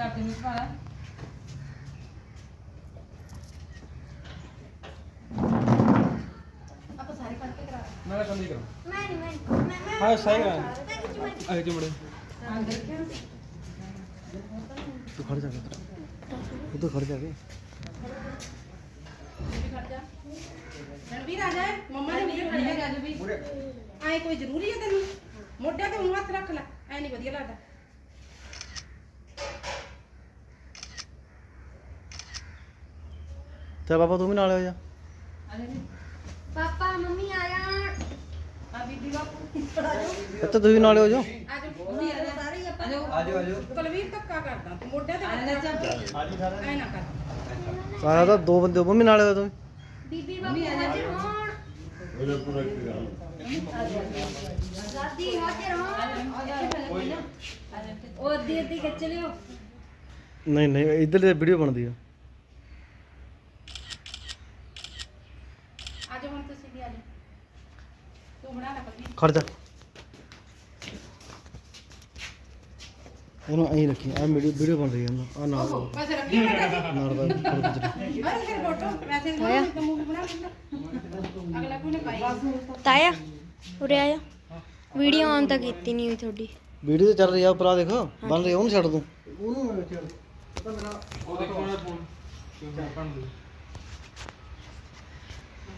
ਦਾਦੀ ਨੂੰ ਪਾ ਆਪਾਂ ਸਾਰੇ ਪੜ ਕੇ ਕਰਾ ਮੈਂ ਕੰਮ ਨਹੀਂ ਕਰਾਂ ਮੈਂ ਨਹੀਂ ਮੈਂ ਮੈਂ ਮੈਂ ਹਾਂ ਸਹੀ ਗੱਲ ਮੈਂ ਕਿਚ ਮੈਂ ਆਏ ਕਿ ਮੜੇ ਅੰਦਰ ਕਿਉਂ ਤੂੰ ਖੜ ਜਾ ਉਧਰ ਖੜ ਜਾ ਕੇ ਰਣਵੀਰ ਆ ਜਾਏ ਮੰਮਾ ਨੇ ਵੀਡੀਓ ਖੜੀ ਹੈ ਵੀ ਆਏ ਕੋਈ ਜ਼ਰੂਰੀ ਹੈ ਤੈਨੂੰ ਮੋਢਿਆਂ ਤੇ ਊਂ ਹੱਥ ਰੱਖ ਲੈ ਐ ਨਹੀਂ ਵਧੀਆ ਲੱਗਦਾ ਚੱਲ ਬਾਬਾ ਤੂੰ ਵੀ ਨਾਲ ਆ ਜਾ। ਪਾਪਾ ਮੰਮੀ ਆ ਜਾਣ। ਆ ਬੀਬੀ ਬਾਪੂ ਇੱਥੇ ਤੁਸੀਂ ਵੀ ਨਾਲ ਹੋ ਜਾਓ। ਆ ਆ ਆਜੋ ਆਜੋ। ਕੁਲਵੀਰ ਧੱਕਾ ਕਰਦਾ ਤੂੰ ਮੋਢਿਆਂ ਤੇ ਆ ਹੱਥ ਜਾ ਰੱਖ ਜਾ ਐ ਨਾ ਕਰ। ਸਾਰਾ ਤਾਂ ਦੋ ਬੰਦੇ ਮੰਮੀ ਨਾਲ ਹੋ ਤੂੰ ਬੀਬੀ ਬਾਬੂ ਹਾਜ਼ਰ ਹੋਣ। ਦਾਦੀ ਹਾਜ਼ਰ ਹੋਣ। ਉਹ ਅੱਧੀ ਅੱਧੀ ਖਿੱਚ ਲਿਓ। ਨਹੀਂ ਨਹੀਂ ਇੱਧਰ ਦੀ ਵੀਡੀਓ ਬਣਦੀ ਆ। ਆ ਜਾ ਹੁਣ ਤੁਸੀਂ ਵੀ ਆ ਜਾ ਤੂੰ ਬਣਾ ਲੈ ਪੱਕੀ ਖੜ ਜਾ। ਇਹਨੂੰ ਐਂ ਰੱਖੀ ਆ ਵੀਡੀਓ ਵੀਡੀਓ ਬਣ ਰਹੀ ਆ ਆ ਨਾਲ ਦਾ- ਵੈਸੇ ਰੱਖੀ ਬੈਠਾ ਸੀ। ਨਾਲ ਦਾ ਫੋਟੋ ਫਿਰ ਵੈਸੇ ਤਾਂ ਮੂਵੀ ਬਣਾ ਲੈਂਦਾ। ਅਗਲਾ ਕੋਈ ਨਾ ਪਾਈ? ਤਾਇਆ ਉਰੇ ਆਇਆ ਵੀਡੀਓ ਆਨ ਤਾਂ ਕੀਤੀ ਨਹੀਂ ਹੋਈ ਤੁਹਾਡੀ। ਵੀਡੀਓ ਤੇ ਚੱਲ ਰਹੀ ਆ ਉੱਪਰ ਆ ਦੇਖ ਬਣ ਰਹੀ ਆ, ਉਹਨੂੰ ਛੱਡ ਦੂੰ ਉਹ ਦੇਖੋ ਨਾ ਫੋਨ ਕਿਉਂ ਬਣ ਲਈ।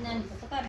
ਇੰਨਾ ਨਹੀਂ